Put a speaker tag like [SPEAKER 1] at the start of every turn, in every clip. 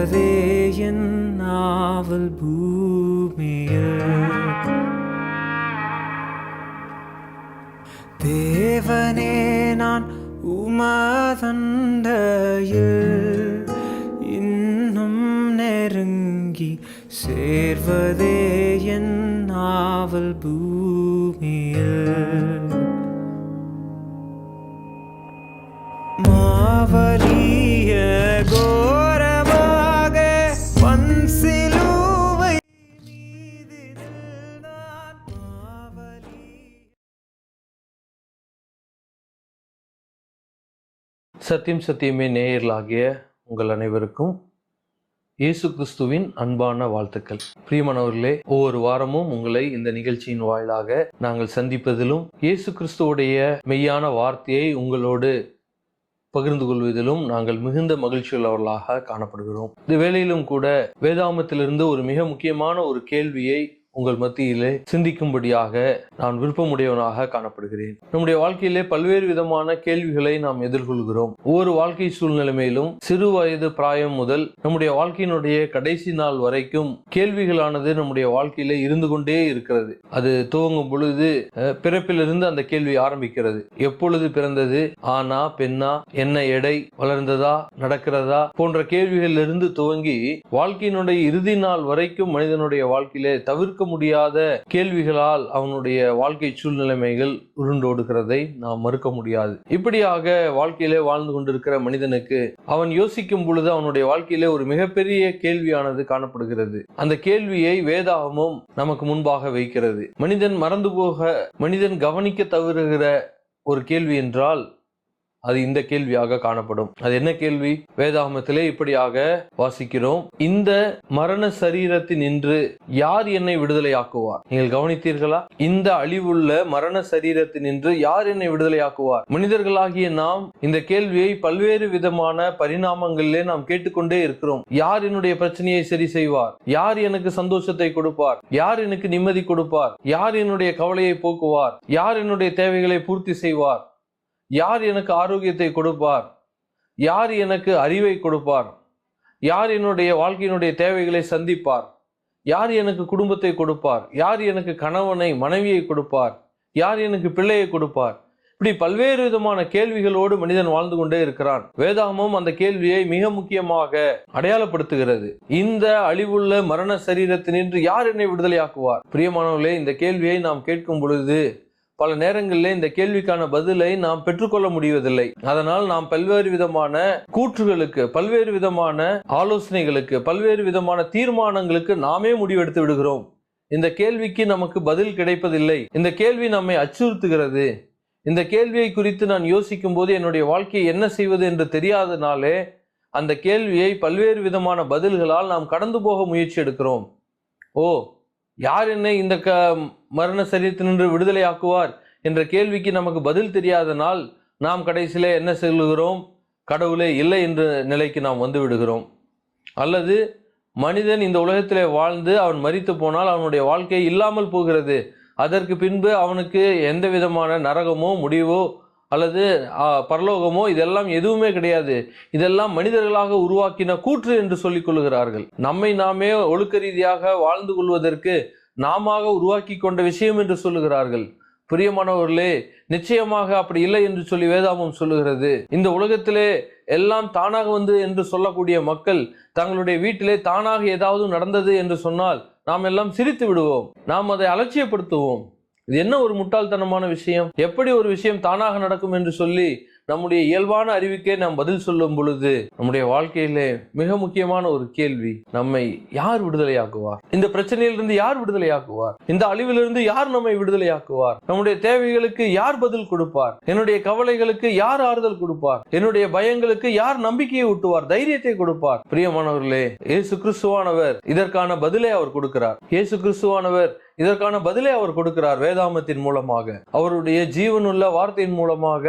[SPEAKER 1] சேர்வதே என் நாவல் பூமியில். தேவனே நான் உமாதண்டையில் இன்னும் நெருங்கி சேர்வதே என் நாவல் பூமியில். மாவலிய
[SPEAKER 2] சத்தியம் சத்தியமே நேயர்களாகிய உங்கள் அனைவருக்கும் இயேசு கிறிஸ்துவின் அன்பான வாழ்த்துக்கள். பிரியமானவர்களே ஒவ்வொரு வாரமும் உங்களை இந்த நிகழ்ச்சியின் வாயிலாக நாங்கள் சந்திப்பதிலும் இயேசு கிறிஸ்துவுடைய மெய்யான வார்த்தையை உங்களோடு பகிர்ந்து கொள்வதிலும் நாங்கள் மிகுந்த மகிழ்ச்சியுள்ளவர்களாக காணப்படுகிறோம். இந்த வேளையிலும் கூட வேதாமத்திலிருந்து ஒரு மிக முக்கியமான ஒரு கேள்வியை உங்கள் மத்தியிலே சிந்திக்கும்படியாக நான் விருப்பமுடையவனாக காணப்படுகிறேன். நம்முடைய வாழ்க்கையிலே பல்வேறு விதமான கேள்விகளை நாம் எதிர்கொள்கிறோம். ஒவ்வொரு வாழ்க்கை சூழ்நிலைமையிலும் சிறு வயது பிராயம் முதல் நம்முடைய வாழ்க்கையினுடைய கடைசி நாள் வரைக்கும் கேள்விகளானது நம்முடைய வாழ்க்கையிலே இருந்து கொண்டே இருக்கிறது. அது துவங்கும் பொழுது அஹ், பிறப்பிலிருந்து அந்த கேள்வி ஆரம்பிக்கிறது. எப்பொழுது பிறந்தது? ஆனா பெண்ணா? என்ன எடை? வளர்ந்ததா? நடக்கிறதா? போன்ற கேள்விகளிலிருந்து துவங்கி வாழ்க்கையினுடைய இறுதி நாள் வரைக்கும் மனிதனுடைய வாழ்க்கையிலே தவிர்க்க முடியாத கேள்விகளால் அவனுடைய வாழ்க்கை சூழ்நிலைமைகள் உருண்டோடுகிறதை நாம் மறுக்க முடியாது. இப்படியாக வாழ்க்கையிலே வாழ்ந்து கொண்டிருக்கிற மனிதனுக்கு அவன் யோசிக்கும் பொழுது அவனுடைய வாழ்க்கையிலே ஒரு மிகப்பெரிய கேள்வியானது காணப்படுகிறது. அந்த கேள்வியை வேதாகமும் நமக்கு முன்பாக வைக்கிறது. மனிதன் மறந்து போக மனிதன் கவனிக்க தவறுகிற ஒரு கேள்வி என்றால் அது இந்த கேள்வியாக காணப்படும். அது என்ன கேள்வி? வேதாகமத்திலே இப்படியாக வாசிக்கிறோம். இந்த மரண சரீரத்தின் நின்று யார் என்னை விடுதலையாக்குவார்? நீங்கள் கவனித்தீர்களா? இந்த அழிவுள்ள மரண சரீரத்தின் நின்று யார் என்னை விடுதலையாக்குவார்? மனிதர்களாகிய நாம் இந்த கேள்வியை பல்வேறு விதமான பரிணாமங்களிலே நாம் கேட்டுக்கொண்டே இருக்கிறோம். யார் என்னுடைய பிரச்சனையை சரி செய்வார்? யார் எனக்கு சந்தோஷத்தை கொடுப்பார்? யார் எனக்கு நிம்மதி கொடுப்பார்? யார் என்னுடைய கவலையை போக்குவார்? யார் என்னுடைய தேவைகளை பூர்த்தி செய்வார்? யார் எனக்கு ஆரோக்கியத்தை கொடுப்பார்? யார் எனக்கு அறிவை கொடுப்பார்? யார் என்னுடைய வாழ்க்கையினுடைய தேவைகளை சந்திப்பார்? யார் எனக்கு குடும்பத்தை கொடுப்பார்? யார் எனக்கு கணவனை மனைவியை கொடுப்பார்? யார் எனக்கு பிள்ளையை கொடுப்பார்? இப்படி பல்வேறு விதமான கேள்விகளோடு மனிதன் வாழ்ந்து கொண்டே இருக்கிறான். வேதாகமும் அந்த கேள்வியை மிக முக்கியமாக அடையாளப்படுத்துகிறது. இந்த அழிவுள்ள மரண சரீரத்தினின்று யார் என்னை விடுதலையாக்குவார்? பிரியமானவர்களே இந்த கேள்வியை நாம் கேட்கும் பொழுது பல நேரங்களில் இந்த கேள்விக்கான பதிலை நாம் பெற்றுக்கொள்ள முடிவதில்லை. அதனால் நாம் பல்வேறு விதமான கூற்றுகளுக்கு பல்வேறு விதமான ஆலோசனைகளுக்கு பல்வேறு விதமான தீர்மானங்களுக்கு நாமே முடிவெடுத்து விடுகிறோம். இந்த கேள்விக்கு நமக்கு பதில் கிடைப்பதில்லை. இந்த கேள்வி நம்மை அச்சுறுத்துகிறது. இந்த கேள்வியை குறித்து நான் யோசிக்கும் போது என்னுடைய வாழ்க்கையை என்ன செய்வது என்று தெரியாதனாலே அந்த கேள்வியை பல்வேறு விதமான பதில்களால் நாம் கடந்து போக முயற்சி எடுக்கிறோம். ஓ யார் என்னை இந்த க மரண சரீரத்தினின்று விடுதலையாக்குவார் என்ற கேள்விக்கு நமக்கு பதில் தெரியாதனால் நாம் கடைசியிலே என்ன செல்கிறோம் கடவுளே இல்லை என்ற நிலைக்கு நாம் வந்து விடுகிறோம். அல்லது மனிதன் இந்த உலகத்திலே வாழ்ந்து அவன் மறித்து போனால் அவனுடைய வாழ்க்கை இல்லாமல் போகிறது. அதற்கு பின்பு அவனுக்கு எந்த விதமான நரகமோ முடிவோ அல்லது பரலோகமோ இதெல்லாம் எதுவுமே கிடையாது. இதெல்லாம் மனிதர்களாக உருவாக்கின கூற்று என்று சொல்லிக் கொள்கிறார்கள் நம்மை நாமே ஒழுக்க ரீதியாக வாழ்ந்து கொள்வதற்கு நாம உருவாக்கி கொண்ட விஷயம் என்று சொல்லுகிறார்கள். பிரியமானவர்களே நிச்சயமாக அப்படி இல்லை என்று சொல்லி வேதாமம் சொல்லுகிறது. இந்த உலகத்திலே எல்லாம் தானாக வந்து என்று சொல்லக்கூடிய மக்கள் தங்களுடைய வீட்டிலே தானாக ஏதாவது நடந்தது என்று சொன்னால் நாம் எல்லாம் சிரித்து விடுவோம். நாம் அதை அலட்சியப்படுத்துவோம். இது என்ன ஒரு முட்டாள்தனமான விஷயம்? எப்படி ஒரு விஷயம் தானாக நடக்கும் என்று சொல்லி நம்முடைய இயல்பான அறிவுக்கே நாம் பதில் சொல்லும் பொழுது நம்முடைய வாழ்க்கையிலே மிக முக்கியமான ஒரு கேள்வி நம்மை யார் விடுதலையாக்குவார்? இந்த பிரச்சனையிலிருந்து யார் விடுதலையாக்குவார்? இந்த அழிவிலிருந்து யார் நம்மை விடுதலையாக்குவார்? நம்முடைய தேவைகளுக்கு யார் பதில் கொடுப்பார்? என்னுடைய கவலைகளுக்கு யார் ஆறுதல் கொடுப்பார்? என்னுடைய பயங்களுக்கு யார் நம்பிக்கையை ஊட்டுவார்? தைரியத்தை கொடுப்பார்? பிரியமானவர்களே இயேசு கிறிஸ்துவானவர் இதற்கான பதிலை அவர் கொடுக்கிறார். இயேசு கிறிஸ்துவானவர் இதற்கான பதிலை அவர் கொடுக்கிறார் வேதாமத்தின் மூலமாக. அவருடைய ஜீவனுள்ள வார்த்தையின் மூலமாக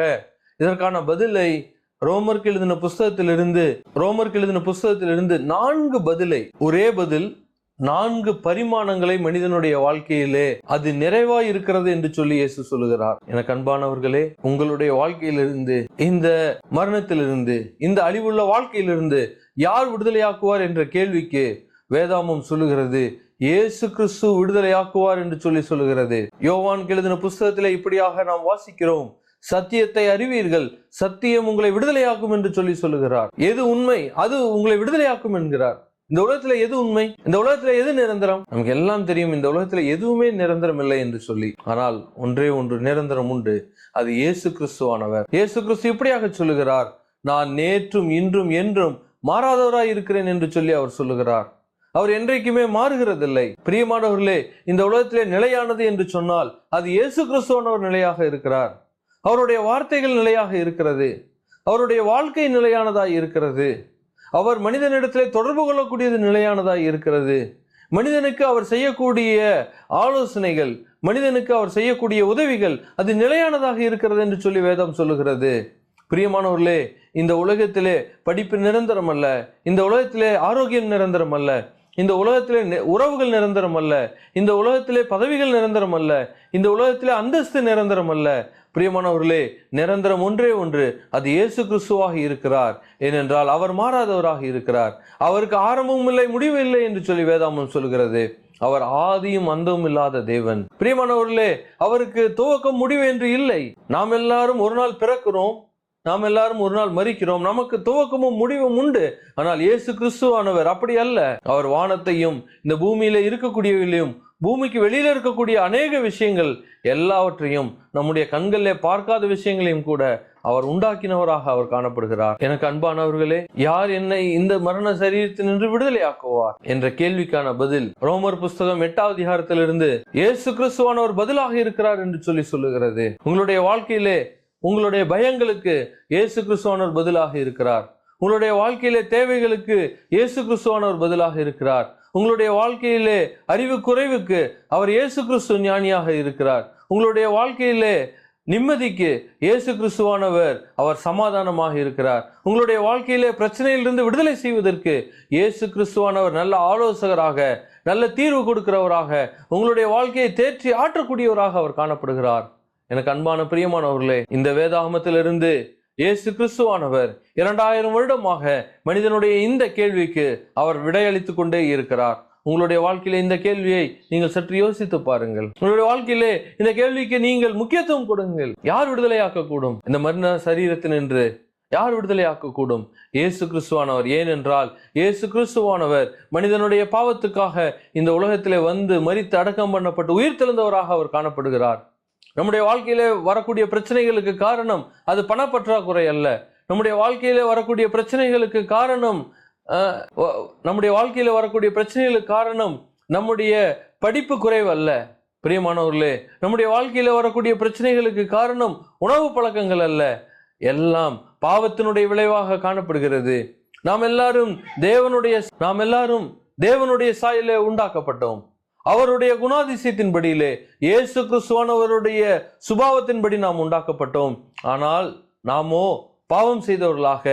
[SPEAKER 2] இதற்கான பதிலை ரோமர்க்கு எழுதின புஸ்தகத்திலிருந்து ரோமர்க்கு எழுதின புஸ்தகத்திலிருந்து நான்கு பதிலை ஒரே பதில் நான்கு பரிமாணங்களை மனிதனுடைய வாழ்க்கையிலே அது நிறைவாய் இருக்கிறது என்று சொல்லி இயேசு சொல்லுகிறார். என கண்பானவர்களே உங்களுடைய வாழ்க்கையிலிருந்து இந்த மரணத்திலிருந்து இந்த அழிவுள்ள வாழ்க்கையிலிருந்து யார் விடுதலையாக்குவார் என்ற கேள்விக்கு வேதாமம் சொல்லுகிறது. இயேசு கிறிஸ்து விடுதலையாக்குவார் என்று சொல்லி சொல்லுகிறது. யோவான் எழுதின புஸ்தகத்திலே இப்படியாக நாம் வாசிக்கிறோம். சத்தியத்தை அறிவீர்கள். சத்தியம் உங்களை விடுதலையாக்கும் என்று சொல்லி சொல்லுகிறார். எது உண்மை? அது உங்களை விடுதலையாக்கும் என்கிறார். இந்த உலகத்துல எது உண்மை? இந்த உலகத்துல எது நிரந்தரம்? நமக்கு எல்லாம் தெரியும் இந்த உலகத்துல எதுவுமே நிரந்தரம் இல்லை என்று சொல்லி. ஆனால் ஒன்றே ஒன்று நிரந்தரம் உண்டு. அது இயேசு கிறிஸ்துவானவர். இயேசு கிறிஸ்து இப்படியாக சொல்லுகிறார். நான் நேற்றும் இன்றும் என்றும் மாறாதவராய் இருக்கிறேன் என்று சொல்லி அவர் சொல்லுகிறார். அவர் என்றைக்குமே மாறுகிறதில்லை. பிரியமானவர்களே இந்த உலகத்திலே நிலையானது என்று சொன்னால் அது இயேசு கிறிஸ்துவானவர் நிலையாக இருக்கிறார். அவருடைய வார்த்தைகள் நிலையாக இருக்கிறது. அவருடைய வாழ்க்கை நிலையானதாக இருக்கிறது. அவர் மனிதனிடத்திலே தொடர்பு கொள்ளக்கூடியது நிலையானதாக இருக்கிறது. மனிதனுக்கு அவர் செய்யக்கூடிய ஆலோசனைகள் மனிதனுக்கு அவர் செய்யக்கூடிய உதவிகள் அது நிலையானதாக இருக்கிறது என்று சொல்லி வேதம் சொல்லுகிறது. பிரியமானவர்களே இந்த உலகத்திலே படிப்பு நிரந்தரம் அல்ல. இந்த உலகத்திலே ஆரோக்கியம் நிரந்தரம் அல்ல. இந்த உலகத்திலே உறவுகள் நிரந்தரம் அல்ல. இந்த உலகத்திலே பதவிகள் நிரந்தரம் அல்ல. இந்த உலகத்திலே அந்தஸ்து நிரந்தரம் அல்ல. பிரியமானவர்களே நிரந்தரம் ஒன்றே ஒன்று. அது இயேசு கிறிஸ்துவாக இருக்கிறார். ஏனென்றால் அவர் மாறாதவராக இருக்கிறார். அவருக்கு ஆரம்பமும் இல்லை முடிவு இல்லை என்று சொல்லி வேதாமம் சொல்கிறது. அவர் ஆதியும் அந்தமும் இல்லாத தேவன். பிரியமானவர்களே அவருக்கு துவக்கம் முடிவு என்று இல்லை. நாம் எல்லாரும் ஒரு நாள் பிறக்கிறோம். நாம் எல்லாரும் ஒரு நாள் மறிக்கிறோம். நமக்கு துவக்கமும் முடிவும் உண்டு. ஆனால் இயேசு கிறிஸ்துவானவர் அப்படி அல்ல. அவர் வானத்தையும் இந்த பூமியில இருக்கக்கூடியவையும் பூமிக்கு வெளியில இருக்கக்கூடிய அநேக விஷயங்கள் எல்லாவற்றையும் நம்முடைய கண்களிலே பார்க்காத விஷயங்களையும் கூட அவர் உண்டாக்கினவராக அவர் காணப்படுகிறார். எனக்கு அன்பானவர்களே யார் என்னை இந்த மரண சரீரத்தினின்று விடுதலையாக்குவார் என்ற கேள்விக்கான பதில் ரோமர் புஸ்தகம் எட்டாவது அதிகாரத்திலிருந்து இயேசு கிறிஸ்துவானவர் பதிலாக இருக்கிறார் என்று சொல்லி சொல்லுகிறது. உங்களுடைய வாழ்க்கையிலே உங்களுடைய பயங்களுக்கு இயேசு கிறிஸ்துவானவர் பதிலாக இருக்கிறார். உங்களுடைய வாழ்க்கையிலே தேவைகளுக்கு இயேசு கிறிஸ்துவானவர் பதிலாக இருக்கிறார். உங்களுடைய வாழ்க்கையிலே அறிவு குறைவுக்கு அவர் இயேசு கிறிஸ்து ஞானியாக இருக்கிறார். உங்களுடைய வாழ்க்கையிலே நிம்மதிக்கு இயேசு கிறிஸ்துவானவர் அவர் சமாதானமாக இருக்கிறார். உங்களுடைய வாழ்க்கையிலே பிரச்சனையிலிருந்து விடுதலை செய்வதற்கு இயேசு கிறிஸ்துவானவர் நல்ல ஆலோசகராக நல்ல தீர்வு கொடுக்கிறவராக உங்களுடைய வாழ்க்கையை தேற்றி ஆற்றக்கூடியவராக அவர் காணப்படுகிறார். எனக்கு அன்பான பிரியமானவர்களே இந்த வேதாகமத்திலிருந்து இயேசு கிறிஸ்துவானவர் இரண்டாயிரம் வருடமாக மனிதனுடைய இந்த கேள்விக்கு அவர் விடையளித்து கொண்டே இருக்கிறார். உங்களுடைய வாழ்க்கையில இந்த கேள்வியை நீங்கள் சற்று யோசித்து பாருங்கள். உங்களுடைய வாழ்க்கையிலே இந்த கேள்விக்கு நீங்கள் முக்கியத்துவம் கொடுங்கள். யார் விடுதலையாக்க கூடும் இந்த மரண சரீரத்தினின்று யார் விடுதலையாக்க கூடும் இயேசு கிறிஸ்துவானவர் ஏனென்றால் இயேசு கிறிஸ்துவானவர் மனிதனுடைய பாவத்துக்காக இந்த உலகத்திலே வந்து மறித்து அடக்கம் பண்ணப்பட்டு உயிர் தெழுந்தவராக அவர் காணப்படுகிறார். நம்முடைய வாழ்க்கையிலே வரக்கூடிய பிரச்சனைகளுக்கு காரணம் அது பணப்பற்றாக்குறை அல்ல. நம்முடைய வாழ்க்கையில வரக்கூடிய பிரச்சனைகளுக்கு காரணம் நம்முடைய வாழ்க்கையில வரக்கூடிய பிரச்சனைகளுக்கு காரணம் நம்முடைய படிப்பு குறைவு அல்ல. பிரியமானவர்களே நம்முடைய வாழ்க்கையில வரக்கூடிய பிரச்சனைகளுக்கு காரணம் உணவு பழக்கங்கள் அல்ல. எல்லாம் பாவத்தினுடைய விளைவாக காணப்படுகிறது. நாம் எல்லாரும் தேவனுடைய நாம் எல்லாரும் தேவனுடைய சாயலே உண்டாக்கப்பட்டோம். அவருடைய குணாதிசயத்தின்படியிலே இயேசு கிறிஸ்துவானவருடைய சுபாவத்தின்படி நாம் உண்டாக்கப்பட்டோம். ஆனால் நாமோ பாவம் செய்தவர்களாக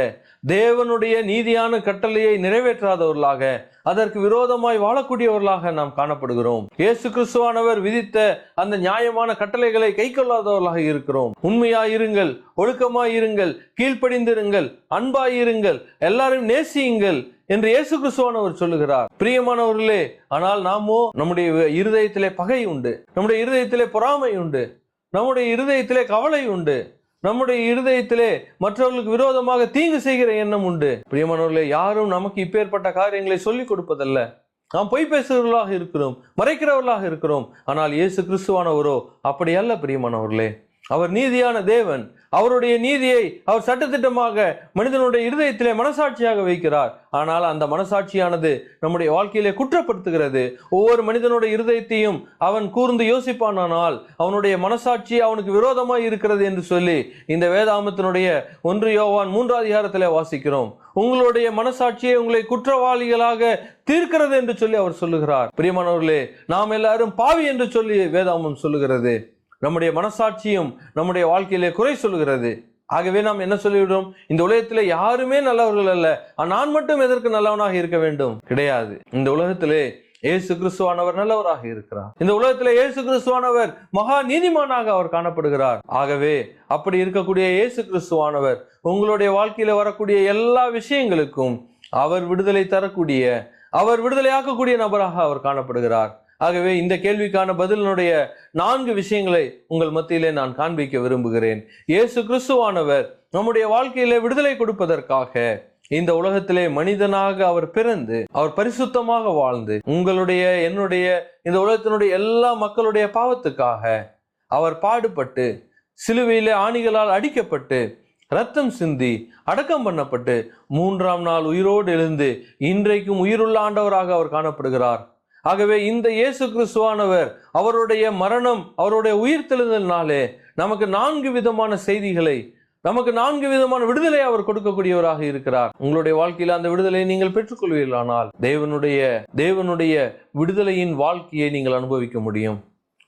[SPEAKER 2] தேவனுடைய நீதியான கட்டளையை நிறைவேற்றாதவர்களாக அதற்கு விரோதமாய் வாழக்கூடியவர்களாக நாம் காணப்படுகிறோம். இயேசு கிறிஸ்துவானவர் விதித்த அந்த நியாயமான கட்டளைகளை கை கொள்ளாதவர்களாக இருக்கிறோம். உண்மையாயிருங்கள் ஒழுக்கமாயிருங்கள் கீழ்ப்படிந்திருங்கள் அன்பாயிருங்கள் எல்லாரும் நேசியுங்கள் என்று இயேசு கிறிஸ்துவானவர் சொல்லுகிறார். பிரியமானவர்களே ஆனால் நாமோ நம்முடைய இருதயத்திலே பகை உண்டு. நம்முடைய இருதயத்திலே பொறாமை உண்டு. நம்முடைய இருதயத்திலே கவலை உண்டு. நம்முடைய இருதயத்திலே மற்றவர்களுக்கு விரோதமாக தீங்கு செய்கிற எண்ணம் உண்டு. பிரியமானவர்களே யாரும் நமக்கு இப்பேற்பட்ட காரியங்களை சொல்லிக் கொடுப்பதல்ல. நாம் பொய் பேசுகிறவர்களாக இருக்கிறோம் மறைக்கிறவர்களாக இருக்கிறோம். ஆனால் இயேசு கிறிஸ்துவானவரோ? அப்படி அல்ல பிரியமானவர்களே. அவர் நீதியான தேவன். அவருடைய நீதியை அவர் சட்டத்திட்டமாக மனிதனுடைய இருதயத்திலே மனசாட்சியாக வைக்கிறார். ஆனால் அந்த மனசாட்சியானது நம்முடைய வாழ்க்கையிலே குற்றப்படுத்துகிறது. ஒவ்வொரு மனிதனுடைய இருதயத்தையும் அவன் கூர்ந்து யோசிப்பானானால் அவனுடைய மனசாட்சி அவனுக்கு விரோதமாய் இருக்கிறது என்று சொல்லி இந்த வேதாமத்தினுடைய ஒன்று யோவான் மூன்றாவது அதிகாரத்திலே வாசிக்கிறோம். உங்களுடைய மனசாட்சியை உங்களை குற்றவாளிகளாக தீர்க்கிறது என்று சொல்லி அவர் சொல்லுகிறார். பிரியமானவர்களே நாம் எல்லாரும் பாவி என்று சொல்லி வேதாமம் சொல்லுகிறது. நம்முடைய மனசாட்சியும் நம்முடைய வாழ்க்கையிலே குறை சொல்லுகிறது. ஆகவே நாம் என்ன சொல்லிவிடுறோம் இந்த உலகத்திலே யாருமே நல்லவர்கள் அல்ல. நான் மட்டும் எதற்கு நல்லவனாக இருக்க வேண்டும்? கிடையாது. இந்த உலகத்திலே ஏசு கிறிஸ்துவானவர் நல்லவராக இருக்கிறார். இந்த உலகத்திலே ஏசு கிறிஸ்துவானவர் மகா நீதிமானாக அவர் காணப்படுகிறார். ஆகவே அப்படி இருக்கக்கூடிய இயேசு கிறிஸ்துவானவர் உங்களுடைய வாழ்க்கையில வரக்கூடிய எல்லா விஷயங்களுக்கும் அவர் விடுதலை தரக்கூடிய அவர் விடுதலையாக்கக்கூடிய நபராக அவர் காணப்படுகிறார். ஆகவே இந்த கேள்விக்கான பதிலினுடைய நான்கு விஷயங்களை உங்கள் மத்தியிலே நான் காண்பிக்க விரும்புகிறேன். இயேசு கிறிஸ்துவானவர் நம்முடைய வாழ்க்கையிலே விடுதலை கொடுப்பதற்காக இந்த உலகத்திலே மனிதனாக அவர் பிறந்து அவர் பரிசுத்தமாக வாழ்ந்து உங்களுடைய என்னுடைய இந்த உலகத்தினுடைய எல்லா மக்களுடைய பாவத்துக்காக அவர் பாடுபட்டு சிலுவையிலே ஆணிகளால் அடிக்கப்பட்டு ரத்தம் சிந்தி அடக்கம் பண்ணப்பட்டு மூன்றாம் நாள் உயிரோடு எழுந்து இன்றைக்கும் உயிருள்ள ஆண்டவராக அவர் காணப்படுகிறார். ஆகவே இந்த இயேசு கிறிஸ்துவானவர் அவருடைய மரணம் அவருடைய உயிர்த்தெழுதல்னாலே நமக்கு நான்கு விதமான செய்திகளை நமக்கு நான்கு விதமான விடுதலை அவர் கொடுக்கக்கூடியவராக இருக்கிறார். உங்களுடைய வாழ்க்கையில் அந்த விடுதலையை நீங்கள் பெற்றுக்கொள்வீர்களானால் தேவனுடைய தேவனுடைய விடுதலையின் வாழ்க்கையை நீங்கள் அனுபவிக்க முடியும்.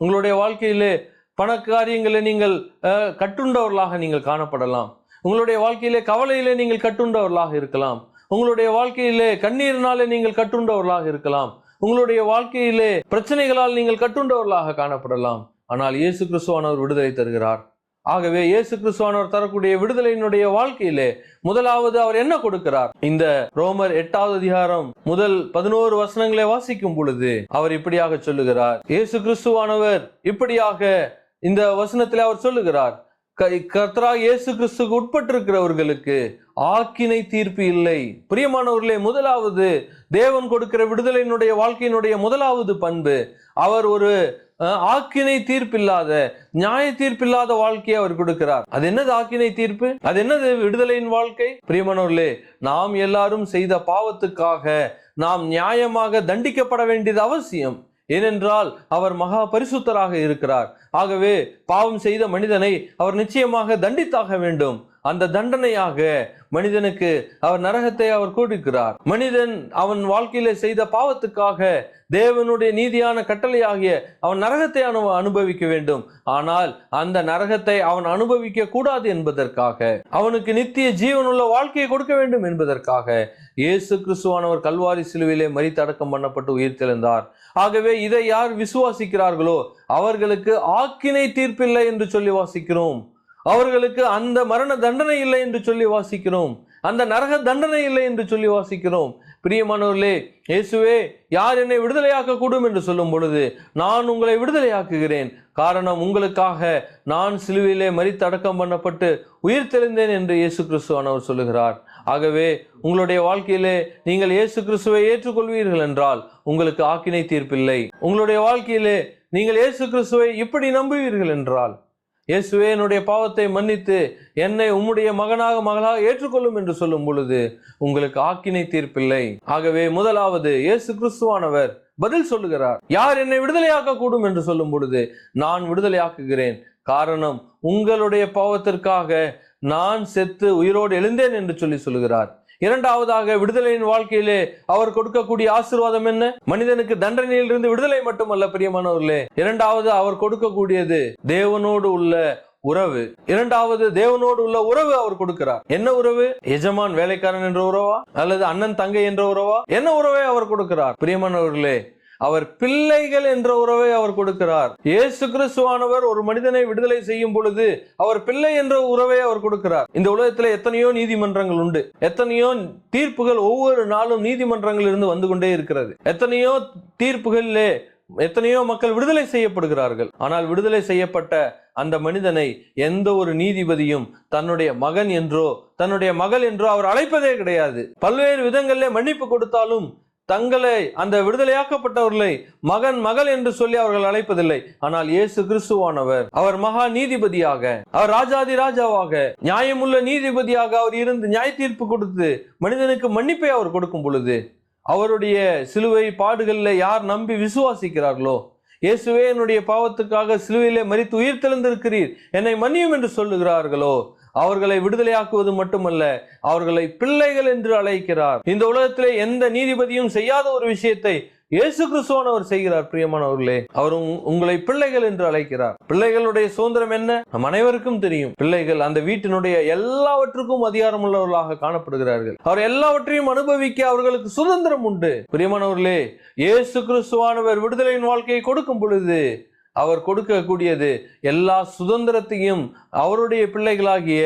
[SPEAKER 2] உங்களுடைய வாழ்க்கையிலே பண காரியங்களை நீங்கள் அஹ், கட்டுண்டவர்களாக நீங்கள் காணப்படலாம். உங்களுடைய வாழ்க்கையிலே கவலையிலே நீங்கள் கட்டுண்டவர்களாக இருக்கலாம். உங்களுடைய வாழ்க்கையிலே கண்ணீரினாலே நீங்கள் கட்டுண்டவர்களாக இருக்கலாம். உங்களுடைய வாழ்க்கையிலே பிரச்சனைகளால் நீங்கள் கட்டுண்டவர்களாக காணப்படலாம். ஆனால் இயேசு கிறிஸ்துவானவர் விடுதலை தருகிறார். ஆகவே இயேசு கிறிஸ்துவானவர் தரக்கூடிய விடுதலையினுடைய வாழ்க்கையிலே முதலாவது அவர் என்ன கொடுக்கிறார்? இந்த ரோமர் எட்டாவது அதிகாரம் முதல் பதினோரு வசனங்களை வாசிக்கும் பொழுது அவர் இப்படியாக சொல்லுகிறார். இயேசு கிறிஸ்துவானவர் இப்படியாக இந்த வசனத்திலே அவர் சொல்லுகிறார். க- இயேசு கிறிஸ்துக்கு உட்பட்டிருக்கிறவர்களுக்கு ஆக்கினை தீர்ப்பு இல்லை. பிரியமானவர்களே முதலாவது தேவன் கொடுக்கிற விடுதலையினுடைய வாழ்க்கையினுடைய முதலாவது பண்பு அவர் ஒரு அஹ், ஆக்கினை தீர்ப்பில்லாத நியாய தீர்ப்பில்லாத வாழ்க்கையை அவர் கொடுக்கிறார். அது என்னது ஆக்கினை தீர்ப்பு? அது என்னது விடுதலையின் வாழ்க்கை? பிரியமானவர்களே நாம் எல்லாரும் செய்த பாவத்துக்காக நாம் நியாயமாக தண்டிக்கப்பட வேண்டியது அவசியம். ஏனென்றால் அவர் மகா பரிசுத்தராக இருக்கிறார். ஆகவே பாவம் செய்த மனிதனை அவர் நிச்சயமாக தண்டித்தாக வேண்டும். அந்த தண்டனையாக மனிதனுக்கு அவர் நரகத்தை அவர் கூடுகிறார் மனிதன் அவன் வாழ்க்கையில செய்த பாவத்துக்காக தேவனுடைய நீதியான கட்டளையாகிய அவன் நரகத்தை அனு அனுபவிக்க வேண்டும். ஆனால் அந்த நரகத்தை அவன் அனுபவிக்க கூடாது என்பதற்காக அவனுக்கு நித்திய ஜீவனுள்ள வாழ்க்கையை கொடுக்க வேண்டும் என்பதற்காக இயேசு கிறிஸ்துவானவர் கல்வாரி சிலுவிலே மறித்தடக்கம் பண்ணப்பட்டு உயிர் உயிர்த்தெழுந்தார் ஆகவே இதை யார் விசுவாசிக்கிறார்களோ அவர்களுக்கு ஆக்கினை தீர்ப்பில்லை என்று சொல்லி வாசிக்கிறோம். அவர்களுக்கு அந்த மரண தண்டனை இல்லை என்று சொல்லி வாசிக்கிறோம். அந்த நரக தண்டனை இல்லை என்று சொல்லி வாசிக்கிறோம். பிரியமானவர்களே இயேசுவே யார் என்னை விடுதலையாக்க கூடும் என்று சொல்லும் பொழுது நான் உங்களை விடுதலையாக்குகிறேன். காரணம் உங்களுக்காக நான் சிலுவையிலே மறித்தடக்கம் பண்ணப்பட்டு உயிர் தெளிந்தேன் என்று இயேசு கிறிஸ்துவானவர் சொல்லுகிறார். ஆகவே உங்களுடைய வாழ்க்கையிலே நீங்கள் இயேசு கிறிஸ்துவை ஏற்றுக்கொள்வீர்கள் என்றால் உங்களுக்கு ஆக்கினை தீர்ப்பில்லை. உங்களுடைய வாழ்க்கையிலே நீங்கள் இயேசு கிறிஸ்துவை இப்படி நம்புவீர்கள் என்றால் இயேசுவே என்னுடைய பாவத்தை மன்னித்து என்னை உம்முடைய மகனாக மகளாக ஏற்றுக்கொள்ளும் என்று சொல்லும் பொழுது உங்களுக்கு ஆக்கினை தீர்ப்பில்லை. ஆகவே முதலாவது இயேசு கிறிஸ்துவானவர் பதில் சொல்லுகிறார். யார் என்னை விடுதலையாக்க கூடும் என்று சொல்லும் பொழுது நான் விடுதலையாக்குகிறேன். காரணம் உங்களுடைய பாவத்திற்காக நான் செத்து உயிரோடு எழுந்தேன் என்று சொல்லி சொல்லுகிறார். இரண்டாவதாக விடுதலையின் வாழ்க்கையிலே அவர் கொடுக்கக்கூடிய ஆசீர்வாதம் என்ன? மனிதனுக்கு தண்டனையிலிருந்து விடுதலை மட்டுமல்ல பிரியமானவர்களே. இரண்டாவது அவர் கொடுக்கக்கூடியது தேவனோடு உள்ள உறவு. இரண்டாவது தேவனோடு உள்ள உறவு அவர் கொடுக்கிறார். என்ன உறவு? எஜமான் வேலைக்காரன் என்ற உறவா? அல்லது அண்ணன் தங்கை என்ற உறவா? என்ன உறவை அவர் கொடுக்கிறார்? பிரியமானவர்களே அவர் பிள்ளைகள் என்ற உறவை அவர் கொடுக்கிறார். இயேசு கிறிஸ்துவானவர் ஒரு மனிதனை விடுதலை செய்யும் பொழுது அவர் பிள்ளை என்ற உறவை அவர் கொடுக்கிறார். இந்த உலகத்துல எத்தனையோ நீதிமன்றங்கள் உண்டு. எத்தனையோ தீர்ப்புகள் ஒவ்வொரு நாளும் நீதிமன்றங்களில் இருந்து வந்து கொண்டே இருக்கிறது. எத்தனையோ தீர்ப்புகளிலே எத்தனையோ மக்கள் விடுதலை செய்யப்படுகிறார்கள். ஆனால் விடுதலை செய்யப்பட்ட அந்த மனிதனை எந்த ஒரு நீதிபதியும் தன்னுடைய மகன் என்றோ தன்னுடைய மகள் என்றோ அவர் அழைப்பதே கிடையாது. பல்வேறு விதங்களிலே மன்னிப்பு கொடுத்தாலும் தங்களை அந்த விடுதலையாக்கப்பட்டவர்களை மகன் மகள் என்று சொல்லி அவர்கள் அழைப்பதில்லை. ஆனால் இயேசு கிறிஸ்துவானவர். அவர் மகா நீதிபதியாக அவர் ராஜாதி ராஜாவாக நியாயமுள்ள நீதிபதியாக அவர் இருந்து நியாய தீர்ப்பு கொடுத்து மனிதனுக்கு மன்னிப்பை அவர் கொடுக்கும் பொழுது அவருடைய சிலுவை பாடுகளில் யார் நம்பி விசுவாசிக்கிறார்களோ இயேசுவே என்னுடைய பாவத்துக்காக சிலுவையிலே மறித்து உயிர் தெளிந்திருக்கிறீர் என்னை மன்னியும் என்று சொல்லுகிறார்களோ அவர்களை விடுதலையாக்குவது மட்டுமல்ல அவர்களை பிள்ளைகள் என்று அழைக்கிறார். இந்த உலகத்திலே எந்த நீதிபதியும் செய்யாத ஒரு விஷயத்தை இயேசு கிறிஸ்துவானவர் செய்கிறார் பிரியமானவர்களே. அவர் உங்களை பிள்ளைகள் என்று அழைக்கிறார். பிள்ளைகளுடைய சுதந்திரம் என்ன? நம் அனைவருக்கும் தெரியும். பிள்ளைகள் அந்த வீட்டினுடைய எல்லாவற்றுக்கும் அதிகாரம் உள்ளவர்களாக காணப்படுகிறார்கள். அவர் எல்லாவற்றையும் அனுபவிக்க அவர்களுக்கு சுதந்திரம் உண்டு. பிரியமானவர்களே இயேசு கிறிஸ்துவானவர் விடுதலையின் வாழ்க்கையை கொடுக்கும் பொழுது அவர் கொடுக்கக்கூடியது எல்லா சுதந்திரத்தையும் அவருடைய பிள்ளைகளாகிய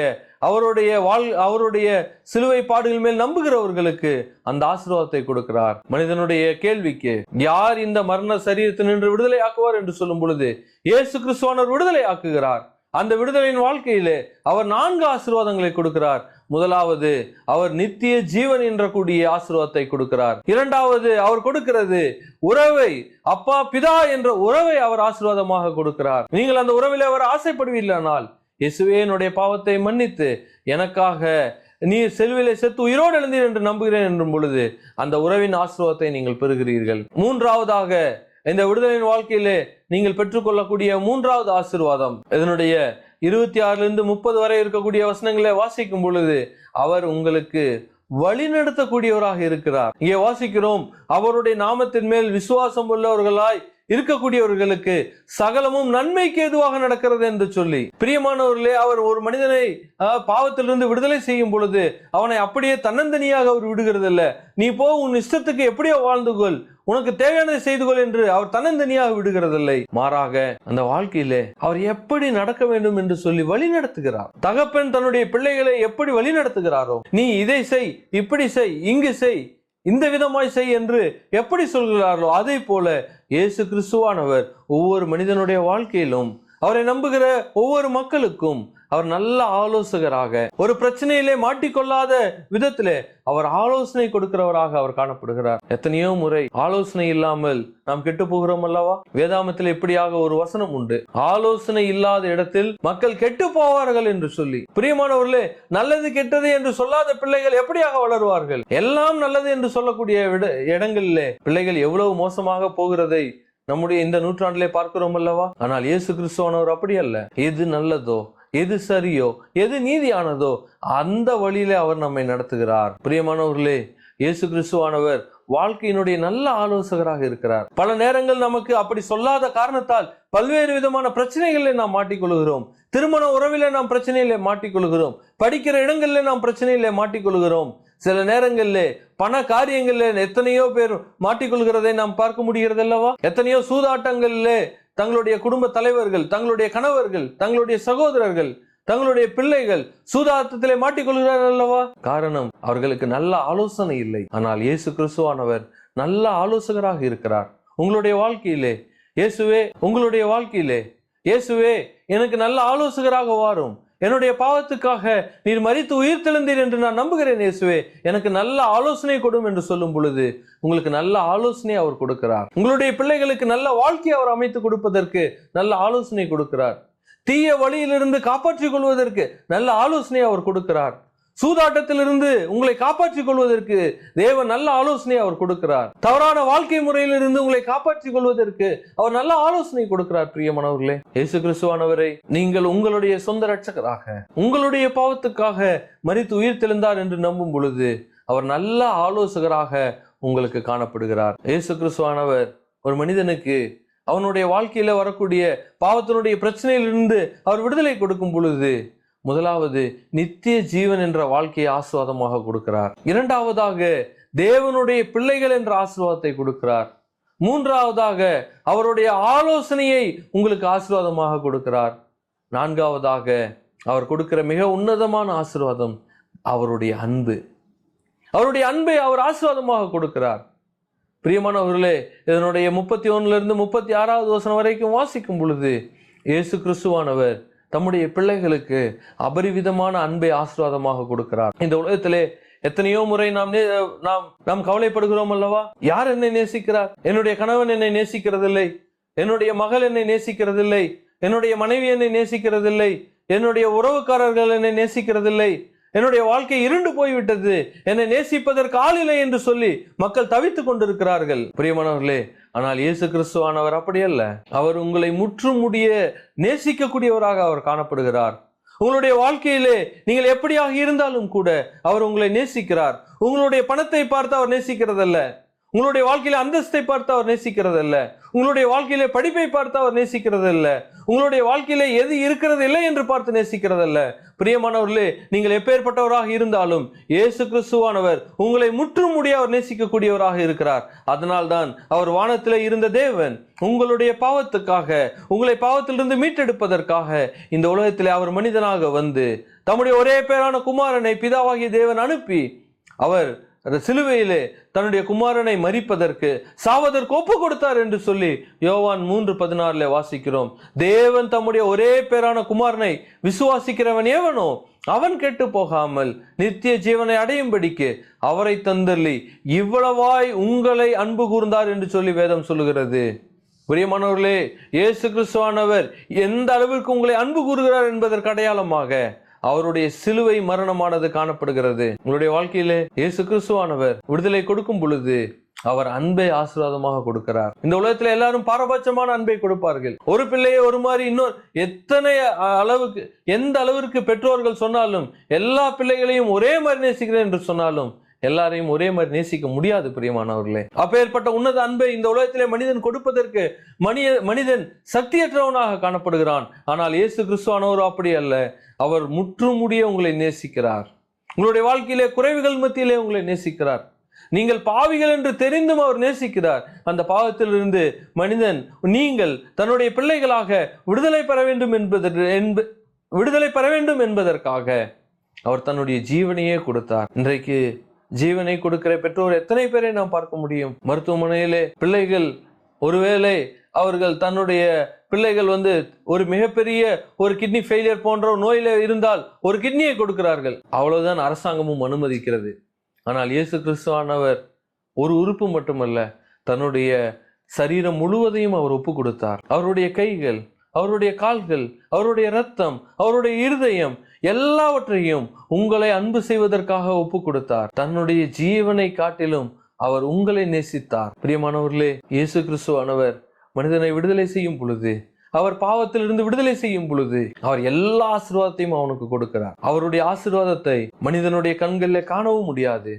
[SPEAKER 2] அவருடைய வாழ் அவருடைய சிலுவை பாடுகள் மேல் நம்புகிறவர்களுக்கு அந்த ஆசீர்வாதத்தை கொடுக்கிறார். மனிதனுடைய கேள்விக்கு யார் இந்த மரண சரீரத்தில் நின்று விடுதலை ஆக்குவார்? என்று சொல்லும் பொழுது இயேசு கிறிஸ்துவானவர் விடுதலை ஆக்குகிறார். அந்த விடுதலையின் வாழ்க்கையிலே அவர் நான்கு ஆசீர்வாதங்களை கொடுக்கிறார். முதலாவது அவர் நித்திய ஜீவன் என்ற கூடிய ஆசீர்வாதத்தை கொடுக்கிறார். இரண்டாவது அவர் கொடுக்கிறது உறவை. அப்பா பிதா என்ற உறவை அவர் ஆசீர்வாதமாக கொடுக்கிறார். நீங்கள் அந்த உறவில் அவர் ஆசைப்படுவீர்களானால் இயேசுவே என்னுடைய பாவத்தை மன்னித்து எனக்காக நீ செல்விலே செத்து உயிரோடு எழுந்தீர் என்று நம்புகிறேன் என்றும் பொழுது அந்த உறவின் ஆசிர்வாதத்தை நீங்கள் பெறுகிறீர்கள். மூன்றாவதாக இந்த விடுதலையின் வாழ்க்கையிலே நீங்கள் பெற்றுக்கொள்ளக்கூடிய மூன்றாவது ஆசிர்வாதம் இதனுடைய இருபத்தி ஆறுல இருந்து முப்பது வரை இருக்கக்கூடிய வசனங்களை வாசிக்கும் பொழுது அவர் உங்களுக்கு வழிநடத்தக்கூடியவராக இருக்கிறார். இங்கே வாசிக்கிறோம் அவருடைய நாமத்தின் மேல் விசுவாசம் உள்ளவர்களாய் இருக்கக்கூடியவர்களுக்கு சகலமும் நன்மைக்கு ஏதுவாக நடக்கிறது என்று சொல்லி. பிரியமானவர்களே அவர் ஒரு மனிதனை பாவத்திலிருந்து விடுதலை செய்யும் பொழுது அவனை அப்படியே தன்னந்தனியாக அவர் விடுகிறதில்ல. நீ போ உன் இஷ்டத்துக்கு எப்படியோ வாழ்ந்து கொள். உனக்கு தேவையானதை செய்து கொள் என்று அவர் தன்னந்தனியாக விடுகிறதில்லை. மாறாக அந்த வாழ்க்கையிலே அவர் எப்படி நடக்க வேண்டும் என்று சொல்லி வழி நடத்துகிறார். தகப்பன் தன்னுடைய பிள்ளைகளை எப்படி வழி நடத்துகிறாரோ நீ இதை செய் இப்படி செய் இங்கு செய் இந்த விதமாய் செய் என்று எப்படி சொல்கிறார்களோ அதே போல இயேசு கிறிஸ்துவானவர் ஒவ்வொரு மனிதனுடைய வாழ்க்கையிலும் அவரை நம்புகிற ஒவ்வொரு மக்களுக்கும் அவர் நல்ல ஆலோசகராக ஒரு பிரச்சனையிலே மாட்டிக்கொள்ளாத விதத்திலே அவர் ஆலோசனை கொடுக்கிறவராக அவர் காணப்படுகிறார். எத்தனையோ முறை ஆலோசனை இல்லாமல் நாம் கெட்டு போகிறோம் அல்லவா? வேதாமத்தில் இப்படியாக ஒரு வசனம் உண்டு. ஆலோசனை இல்லாத இடத்தில் மக்கள் கெட்டு போவார்கள் என்று சொல்லி பிரியமானவர்களே நல்லது கெட்டது என்று சொல்லாத பிள்ளைகள் எப்படியாக வளருவார்கள்? எல்லாம் நல்லது என்று சொல்லக்கூடிய விட- இடங்களிலே பிள்ளைகள் எவ்வளவு மோசமாக போகிறதை நம்முடைய இந்த நூற்றாண்டிலே பார்க்கிறோம் அல்லவா? ஆனால் இயேசு கிறிஸ்துவானவர் அப்படி அல்ல. எது நல்லதோ எது சரியோ எது நீதியானதோ அந்த வழியிலே அவர் நம்மை நடத்துகிறார். பிரியமானவர்களே இயேசு கிறிஸ்துவானவர் வாழ்க்கையினுடைய நல்ல ஆலோசகராக இருக்கிறார். பல நேரங்கள் நமக்கு அப்படி சொல்லாத காரணத்தால் பல்வேறு விதமான பிரச்சனைகளை நாம் மாட்டிக்கொள்கிறோம். திருமண உறவில நாம் பிரச்சனையிலே மாட்டிக்கொள்கிறோம். படிக்கிற இடங்களிலே நாம் பிரச்சனையிலே மாட்டிக்கொள்கிறோம். சில நேரங்களிலே பண காரியங்களில் எத்தனையோ பேர் மாட்டிக்கொள்கிறதை நாம் பார்க்க முடிகிறது அல்லவா எத்தனையோ சூதாட்டங்களிலே தங்களுடைய குடும்ப தலைவர்கள் தங்களுடைய கணவர்கள் தங்களுடைய சகோதரர்கள் தங்களுடைய பிள்ளைகள் சூதார்த்தத்திலே மாட்டிக்கொள்கிறார்கள் அல்லவா? காரணம் அவர்களுக்கு நல்ல ஆலோசனை இல்லை. ஆனால் இயேசு கிறிஸ்துவானவர் நல்ல ஆலோசகராக இருக்கிறார். உங்களுடைய வாழ்க்கையிலே இயேசுவே உங்களுடைய வாழ்க்கையிலே இயேசுவே எனக்கு நல்ல ஆலோசகராக வாரும். என்னுடைய பாவத்துக்காக நீர் மறித்து உயிர் தெழுந்தீர் என்று நான் நம்புகிறேன் இயேசுவே. எனக்கு நல்ல ஆலோசனை கொடும் என்று சொல்லும் பொழுது உங்களுக்கு நல்ல ஆலோசனை அவர் கொடுக்கிறார். உங்களுடைய பிள்ளைகளுக்கு நல்ல வாழ்க்கையை அவர் அமைத்து கொடுப்பதற்கு நல்ல ஆலோசனை கொடுக்கிறார். தீய வழியிலிருந்து காப்பாற்றிக் கொள்வதற்கு நல்ல ஆலோசனை அவர் கொடுக்கிறார். சூதாட்டத்திலிருந்து உங்களை காப்பாற்றிக் கொள்வதற்கு தேவன் நல்ல ஆலோசனை அவர் கொடுக்கிறார். தவறான வாழ்க்கை முறையிலிருந்து உங்களை காப்பாற்றிக் கொள்வதற்கு அவர் நல்ல ஆலோசனை கொடுக்கிறார் பிரியமானவர்களே இயேசு கிறிஸ்துவானவரை நீங்கள் உங்களுடைய சொந்த ரட்சகராக உங்களுடைய பாவத்துக்காக மறித்து உயிர் தெளிந்தார் என்று நம்பும் பொழுது அவர் நல்ல ஆலோசகராக உங்களுக்கு காணப்படுகிறார். இயேசு கிறிஸ்துவானவர் ஒரு மனிதனுக்கு அவனுடைய வாழ்க்கையில வரக்கூடிய பாவத்தினுடைய பிரச்சனையிலிருந்து அவர் விடுதலை கொடுக்கும் பொழுது முதலாவது நித்திய ஜீவன் என்ற வாழ்க்கையை ஆசீர்வாதமாக கொடுக்கிறார். இரண்டாவதாக தேவனுடைய பிள்ளைகள் என்ற ஆசீர்வாதத்தை கொடுக்கிறார். மூன்றாவதாக அவருடைய ஆலோசனையை உங்களுக்கு ஆசீர்வாதமாக கொடுக்கிறார். நான்காவதாக அவர் கொடுக்கிற மிக உன்னதமான ஆசீர்வாதம் அவருடைய அன்பு. அவருடைய அன்பை அவர் ஆசீர்வாதமாக கொடுக்கிறார். பிரியமானவர்களே இதனுடைய முப்பத்தி ஒன்னுல இருந்து முப்பத்தி ஆறாவது வசனம் வரைக்கும் வாசிக்கும் பொழுது இயேசு கிறிஸ்துவானவர் தம்முடைய பிள்ளைகளுக்கு அபரிவிதமான அன்பை ஆசீர்வாதமாக கொடுக்கிறார். இந்த உலகத்திலே எத்தனையோ முறை நாம் நே- நாம் நாம் கவலைப்படுகிறோம் அல்லவா? யார் என்னை நேசிக்கிறார்? என்னுடைய கணவன் என்னை நேசிக்கிறதில்லை. என்னுடைய மகள் என்னை நேசிக்கிறதில்லை. என்னுடைய மனைவி என்னை நேசிக்கிறதில்லை. என்னுடைய உறவுக்காரர்கள் என்னை நேசிக்கிறதில்லை. என்னுடைய வாழ்க்கை இருண்டு போய்விட்டது. என்னை நேசிப்பதற்கு ஆள் இல்லை என்று சொல்லி மக்கள் தவித்துக் கொண்டிருக்கிறார்கள். பிரியமானவர்களே ஆனால் இயேசு கிறிஸ்துவானவர் அப்படி அல்ல. அவர் உங்களை முற்றுமுடிய நேசிக்கக்கூடியவராக அவர் காணப்படுகிறார். உங்களுடைய வாழ்க்கையிலே நீங்கள் எப்படியாக இருந்தாலும் கூட அவர் உங்களை நேசிக்கிறார். உங்களுடைய பணத்தை பார்த்து அவர் நேசிக்கிறதல்ல. உங்களுடைய வாழ்க்கையில அந்தஸ்தை பார்த்து அவர் நேசிக்கிறதல்ல. உங்களுடைய வாழ்க்கையில படிப்பை பார்த்து அவர் நேசிக்கிறதல்ல. உங்களுடைய வாழ்க்கையில எது இருக்கிறது இல்லை என்று பார்த்து நேசிக்கிறதல்ல. பிரியமானவர்களே நீங்கள் எப்பேற்பட்டவராக இருந்தாலும் இயேசு கிறிஸ்துவானவர் உங்களை முற்றும் அவர் நேசிக்கக்கூடியவராக இருக்கிறார். அதனால்தான் அவர் வானத்திலே இருந்த தேவன் உங்களுடைய பாவத்துக்காக உங்களை பாவத்திலிருந்து மீட்டெடுப்பதற்காக இந்த உலகத்திலே அவர் மனிதனாக வந்து தம்முடைய ஒரே பேரான குமாரனை பிதாவாகிய தேவன் அனுப்பி அவர் அந்த சிலுவையிலே தன்னுடைய குமாரனை மறிப்பதற்கு சாவதற்கு ஒப்பு கொடுத்தார் என்று சொல்லி யோவான் மூன்று பதினாறுல வாசிக்கிறோம். தேவன் தம்முடைய ஒரே பேரான குமாரனை விசுவாசிக்கிறவன் எவனோ அவன் கெட்டு போகாமல் நித்திய ஜீவனை அடையும்படிக்கு அவரை தந்தள்ளி இவ்வளவாய் உங்களை அன்பு கூர்ந்தார் என்று சொல்லி வேதம் சொல்லுகிறது. பிரியமானவர்களே இயேசு கிறிஸ்துவானவர் எந்த அளவிற்கு உங்களை அன்பு கூறுகிறார் என்பதற்கு அடையாளமாக அவருடைய சிலுவை மரணமானது காணப்படுகிறது. உங்களுடைய வாழ்க்கையிலே இயேசு கிறிஸ்துவானவர் விடுதலை கொடுக்கும் பொழுது அவர் அன்பை ஆசீர்வாதமாக கொடுக்கிறார். இந்த உலகத்துல எல்லாரும் பாரபட்சமான அன்பை கொடுப்பார்கள். ஒரு பிள்ளையை ஒரு மாதிரி இன்னொரு எத்தனை அளவுக்கு எந்த அளவிற்கு பெற்றோர்கள் சொன்னாலும் எல்லா பிள்ளைகளையும் ஒரே மாதிரி நேசிக்கிறேன் என்று சொன்னாலும் எல்லாரையும் ஒரே மாதிரி நேசிக்க முடியாது பிரியமானவர்களே. அப்பேற்பட்ட உன்னத அன்பை இந்த உலகத்திலே மனிதன் கொடுப்பதற்கு மனித மனிதன் சக்தியற்றவனாக காணப்படுகிறான். ஆனால் இயேசு கிறிஸ்துவானவர் அப்படி அல்ல. அவர் முற்றுமுடிய உங்களை நேசிக்கிறார். உங்களுடைய வாழ்க்கையிலே குறைவுகள் மத்தியிலே உங்களை நேசிக்கிறார். நீங்கள் பாவிகள் என்று தெரிந்தும் அவர் நேசிக்கிறார். அந்த பாவத்திலிருந்து மனிதன் நீங்கள் தன்னுடைய பிள்ளைகளாக விடுதலை பெற வேண்டும் என்பதற்கு என்ப- விடுதலை பெற வேண்டும் என்பதற்காக அவர் தன்னுடைய ஜீவனையே கொடுத்தார். இன்றைக்கு ஜீவனை கொடுக்கிற பெற்றோர் எத்தனை பேரை நாம் பார்க்க முடியும்? மருத்துவமனையிலே பிள்ளைகள் ஒருவேளை அவர்கள் தன்னுடைய பிள்ளைகள் வந்து ஒரு மிகப்பெரிய ஒரு கிட்னி ஃபெயிலியர் போன்ற நோயில இருந்தால் ஒரு கிட்னியை கொடுக்கிறார்கள். அவ்வளவுதான் அரசாங்கமும் அனுமதிக்கிறது. ஆனால் இயேசு கிறிஸ்துவானவர் ஒரு உறுப்பு மட்டுமல்ல தன்னுடைய சரீரம் முழுவதையும் அவர் ஒப்பு கொடுத்தார். அவருடைய கைகள் அவருடைய கால்கள் அவருடைய ரத்தம் அவருடைய இருதயம் எல்லாவற்றையும் உங்களை அன்பு செய்வதற்காக ஒப்பு கொடுத்தார் தன்னுடைய ஜீவனை காட்டிலும் அவர் உங்களை நேசித்தார். பிரியமானவர்களே இயேசு கிறிஸ்துவானவர் மனிதனை விடுதலை செய்யும் பொழுது அவர் பாவத்திலிருந்து விடுதலை செய்யும் பொழுது அவர் எல்லா ஆசீர்வாதத்தையும் அவனுக்கு கொடுக்கிறார். அவருடைய ஆசீர்வாதத்தை மனிதனுடைய கண்களில் காணவும் முடியாது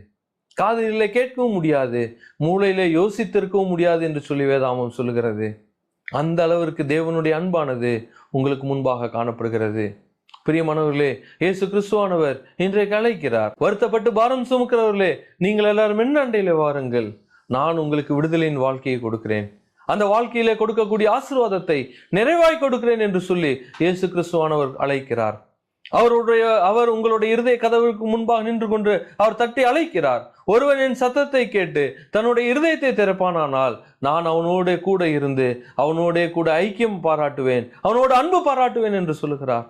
[SPEAKER 2] காதலில் கேட்கவும் முடியாது மூளையிலே யோசித்திருக்கவும் முடியாது என்று சொல்லி வேதாமம் சொல்லுகிறது. அந்த அளவிற்கு தேவனுடைய அன்பானது உங்களுக்கு முன்பாக காணப்படுகிறது. பிரியமானவர்களே இயேசு கிறிஸ்துவானவர் இன்றைக்கு அழைக்கிறார். வருத்தப்பட்டு பாரம் சுமக்கிறவர்களே நீங்கள் எல்லாரும் என்ன அண்டையில வாருங்கள். நான் உங்களுக்கு விடுதலையின் வாழ்க்கையை கொடுக்கிறேன். அந்த வாழ்க்கையிலே கொடுக்கக்கூடிய ஆசீர்வாதத்தை நிறைவாய் கொடுக்கிறேன் என்று சொல்லி இயேசு கிறிஸ்துவானவர் அழைக்கிறார். அவருடைய அவர் உங்களுடைய இருதய கதவுக்கு முன்பாக நின்று கொண்டு அவர் தட்டி அழைக்கிறார். ஒருவன் என் சத்தத்தை கேட்டு தன்னுடைய இருதயத்தை திறப்பானானால் நான் அவனோட கூட இருந்து அவனோட கூட ஐக்கியம் பாராட்டுவேன் அவனோட அன்பு பாராட்டுவேன் என்று சொல்லுகிறார்.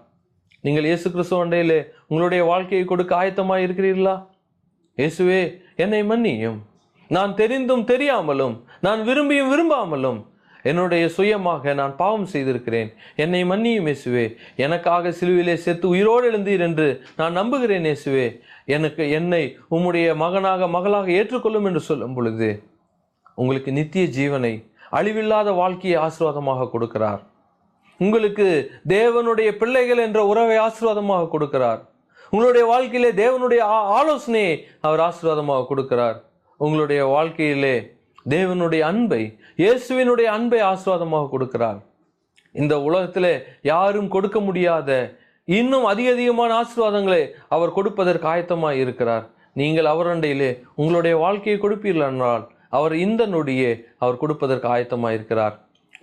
[SPEAKER 2] நீங்கள் இயேசு கிறிஸ்துவ அண்டையிலே உங்களுடைய வாழ்க்கையை கொடுக்க ஆயத்தமாக இருக்கிறீர்களா? இயேசுவே என்னை மன்னியும். நான் தெரிந்தும் தெரியாமலும் நான் விரும்பியும் விரும்பாமலும் என்னுடைய சுயமாக நான் பாவம் செய்திருக்கிறேன். என்னை மன்னியும் இயேசுவே. எனக்காக சிலுவிலே செத்து உயிரோடு எழுந்தீர் என்று நான் நம்புகிறேன் இயேசுவே. எனக்கு என்னை உம்முடைய மகனாக மகளாக ஏற்றுக்கொள்ளும் என்று சொல்லும் பொழுது உங்களுக்கு நித்திய ஜீவனை அழிவில்லாத வாழ்க்கையை ஆசீர்வாதமாக கொடுக்கிறார். உங்களுக்கு தேவனுடைய பிள்ளைகள் என்ற உறவை ஆசீர்வாதமாக கொடுக்கிறார். உங்களுடைய வாழ்க்கையிலே தேவனுடைய ஆலோசனையை அவர் ஆசீர்வாதமாக கொடுக்கிறார். உங்களுடைய வாழ்க்கையிலே தேவனுடைய அன்பை இயேசுவினுடைய அன்பை ஆசீர்வாதமாக கொடுக்கிறார். இந்த உலகத்தில் யாரும் கொடுக்க முடியாத இன்னும் அதிக அதிகமான ஆசீர்வாதங்களை அவர் கொடுப்பதற்கு ஆயத்தமாக இருக்கிறார். நீங்கள் அவர் அண்டையிலே உங்களுடைய வாழ்க்கையை கொடுப்பீர்கள் என்றால் அவர் இந்த நொடியே அவர் கொடுப்பதற்கு ஆயத்தமாக இருக்கிறார்.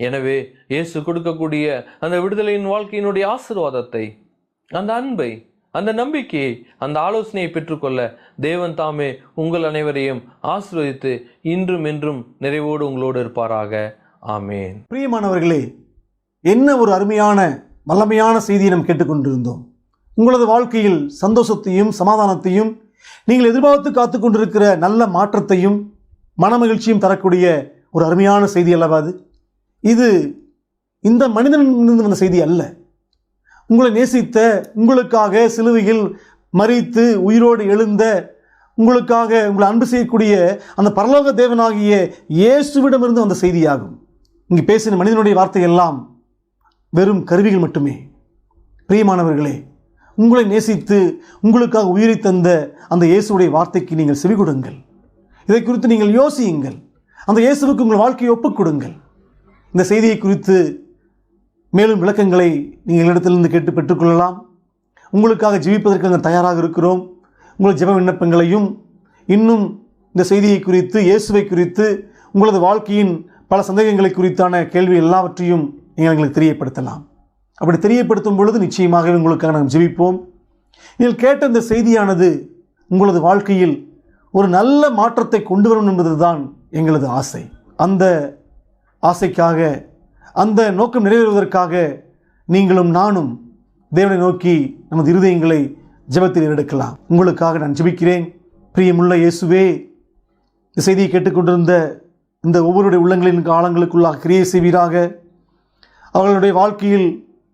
[SPEAKER 2] எனவே இயேசு கொடுக்கக்கூடிய அந்த விடுதலையின் வாழ்க்கையினுடைய ஆசிர்வாதத்தை அந்த அன்பை அந்த நம்பிக்கையை அந்த ஆலோசனையை பெற்றுக்கொள்ள தேவன் தாமே உங்கள் அனைவரையும் ஆசிர்வதித்து இன்றும் என்றும் நிறைவோடு உங்களோடு இருப்பாராக. ஆமேன்.
[SPEAKER 3] பிரியமானவர்களே என்ன ஒரு அருமையான வல்லமையான செய்தியை நாம் கேட்டுக்கொண்டிருந்தோம். உங்களது வாழ்க்கையில் சந்தோஷத்தையும் சமாதானத்தையும் நீங்கள் எதிர்பார்த்து காத்து கொண்டிருக்கிற நல்ல மாற்றத்தையும் மனமகிழ்ச்சியும் தரக்கூடிய ஒரு அருமையான செய்தி அல்லவா அது? இது இந்த மனிதனிலிருந்து வந்த செய்தி அல்ல. உங்களை நேசித்த உங்களுக்காக சிலுவையில் மறித்து உயிரோடு எழுந்த உங்களுக்காக உங்களை அன்பு செய்யக்கூடிய அந்த பரலோக தேவனாகிய இயேசுவிடமிருந்து வந்த செய்தியாகும். இங்கு பேசின மனிதனுடைய வார்த்தை எல்லாம் வெறும் கருவிகள் மட்டுமே. பிரியமானவர்களே உங்களை நேசித்து உங்களுக்காக உயிரை தந்த அந்த இயேசுடைய வார்த்தைக்கு நீங்கள் செவி கொடுங்கள். இதை குறித்து நீங்கள் யோசியுங்கள். அந்த இயேசுவுக்கு உங்கள் வாழ்க்கையை ஒப்புக் கொடுங்கள். இந்த செய்தியை குறித்து மேலும் விளக்கங்களை நீங்கள் இடத்திலிருந்து கேட்டு பெற்றுக்கொள்ளலாம். உங்களுக்காக ஜீவிப்பதற்கு நாங்கள் தயாராக இருக்கிறோம். உங்கள் ஜெப விண்ணப்பங்களையும் இன்னும் இந்த செய்தியை குறித்து இயேசுவை குறித்து உங்களது வாழ்க்கையின் பல சந்தேகங்களை குறித்தான கேள்வி எல்லாவற்றையும் நீங்கள் எங்களுக்கு தெரியப்படுத்தலாம். அப்படி தெரியப்படுத்தும் பொழுது நிச்சயமாகவே உங்களுக்காக நாங்கள் ஜெபிப்போம். நீங்கள் கேட்ட இந்த செய்தியானது உங்களது வாழ்க்கையில் ஒரு நல்ல மாற்றத்தை கொண்டு வரும் என்பதுதான் எங்களது ஆசை. அந்த ஆசைக்காக அந்த நோக்கம் நிறைவேறுவதற்காக நீங்களும் நானும் தேவனை நோக்கி நமது இருதயங்களை ஜெபத்தில் எடுக்கலாம் உங்களுக்காக நான் ஜெபிக்கிறேன். பிரியமுள்ள இயேசுவே இந்த செய்தியை கேட்டுக்கொண்டிருந்த இந்த ஒவ்வொருடைய உள்ளங்களின் ஆழங்களுக்குள்ளாக கிரியை செய்வீராக. அவர்களுடைய வாழ்க்கையில்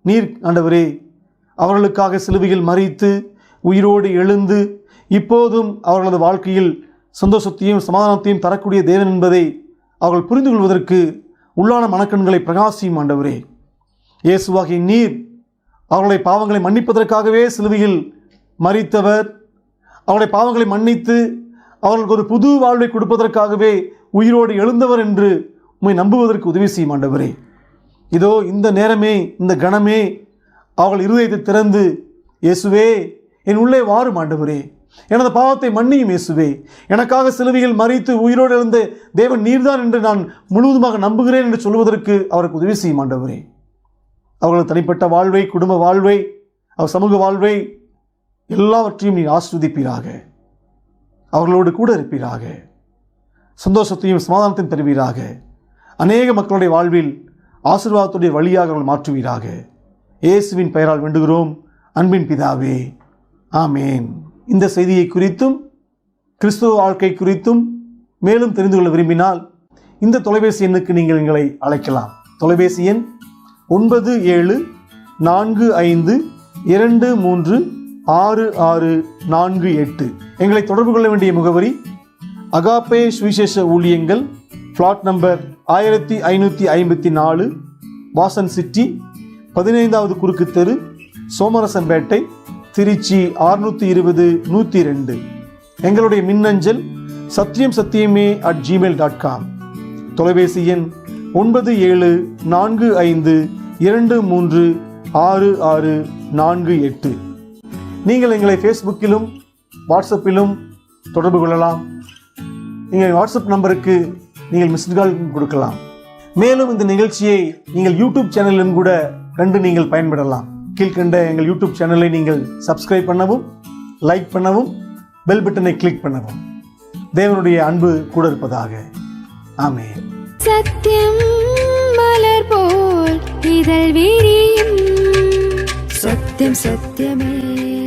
[SPEAKER 3] நீர் ஆண்டவரே அவர்களுக்காக சிலுவையில் மறித்து உயிரோடு எழுந்து இப்போதும் அவர்களது வாழ்க்கையில் சந்தோஷத்தையும் சமாதானத்தையும் தரக்கூடிய தேவன் என்பதை அவர்கள் புரிந்து கொள்வதற்கு உள்ளான மனக்கண்களை பிரகாசியும் ஆண்டவரே. இயேசுவாகிய நீர் அவர்களுடைய பாவங்களை மன்னிப்பதற்காகவே சிலுவையில் மறித்தவர் அவருடைய பாவங்களை மன்னித்து அவர்களுக்கு ஒரு புது வாழ்வை கொடுப்பதற்காகவே உயிரோடு எழுந்தவர் என்று உம்மை நம்புவதற்கு உதவி செய்யும் ஆண்டவரே. இதோ இந்த நேரமே இந்த கணமே அவர்கள் இருதயத்தை திறந்து இயேசுவே என் உள்ளே வாரும் ஆண்டவரே. எனது பாவத்தை மன்னியும் இயேசுவே. எனக்காக சிலுவையில் மறித்து உயிரோடு இருந்து தேவன் நீர்தான் என்று நான் முழுவதுமாக நம்புகிறேன் என்று சொல்வதற்கு அவருக்கு உதவி செய்யும் ஆண்டவரே. அவர்களது தனிப்பட்ட வாழ்வை குடும்ப வாழ்வை அவர் சமூக வாழ்வை எல்லாவற்றையும் நீ ஆஸ்வதிப்பீராக. அவர்களோடு கூட இருப்பீராக. சந்தோஷத்தையும் சமாதானத்தையும் தருவீராக. அநேக மக்களுடைய வாழ்வில் ஆசீர்வாதத்துடைய வழியாக அவர்கள் மாற்றுவீராக. இயேசுவின் பெயரால் வேண்டுகிறோம். அன்பின் பிதாவே. ஆமேன். இந்த செய்தியை குறித்தும் கிறிஸ்துவ வாழ்க்கை குறித்தும் மேலும் தெரிந்து கொள்ள விரும்பினால் இந்த தொலைபேசி எண்ணுக்கு நீங்கள் எங்களை அழைக்கலாம். தொலைபேசி எண் ஒன்பது ஏழு நான்கு ஐந்து இரண்டு மூன்று ஆறு ஆறு நான்கு எட்டு. எங்களை தொடர்பு கொள்ள வேண்டிய முகவரி அகாப்பே சுவிசேஷ ஊழியங்கள் ஃப்ளாட் நம்பர் ஆயிரத்தி ஐநூற்றி ஐம்பத்தி நாலு வாசன் சிட்டி பதினைந்தாவது குறுக்கு தெரு சோமரசம்பேட்டை திருச்சி ஆறுநூற்றி இருபது நூற்றி ரெண்டு. எங்களுடைய மின்னஞ்சல் சத்தியம் சத்தியமே அட் ஜிமெயில் டாட் காம் தொலைபேசி எண் ஒன்பது ஏழு நான்கு ஐந்து இரண்டு மூன்று ஆறு ஆறு நான்கு எட்டு. நீங்கள் எங்களை ஃபேஸ்புக்கிலும் வாட்ஸ்அப்பிலும் தொடர்பு கொள்ளலாம். நீங்கள் வாட்ஸ்அப் நம்பருக்கு நீங்கள் மிஸ்டு கால் கொடுக்கலாம். மேலும் இந்த நிகழ்ச்சியை நீங்கள் யூடியூப் சேனலிலும் கூட கண்டு நீங்கள் பயன்படலாம் கீழ்கண்ட எங்கள் யூடியூப் சேனலை நீங்கள் சப்ஸ்கிரைப் பண்ணவும் லைக் பண்ணவும் பெல் பட்டனை கிளிக் பண்ணவும். தேவனுடைய அன்பு கூட இருப்பதாக. ஆமென்.
[SPEAKER 4] சத்தியம் மலர் போல் இதழ் விரியும் சத்தியம் சத்தியமே.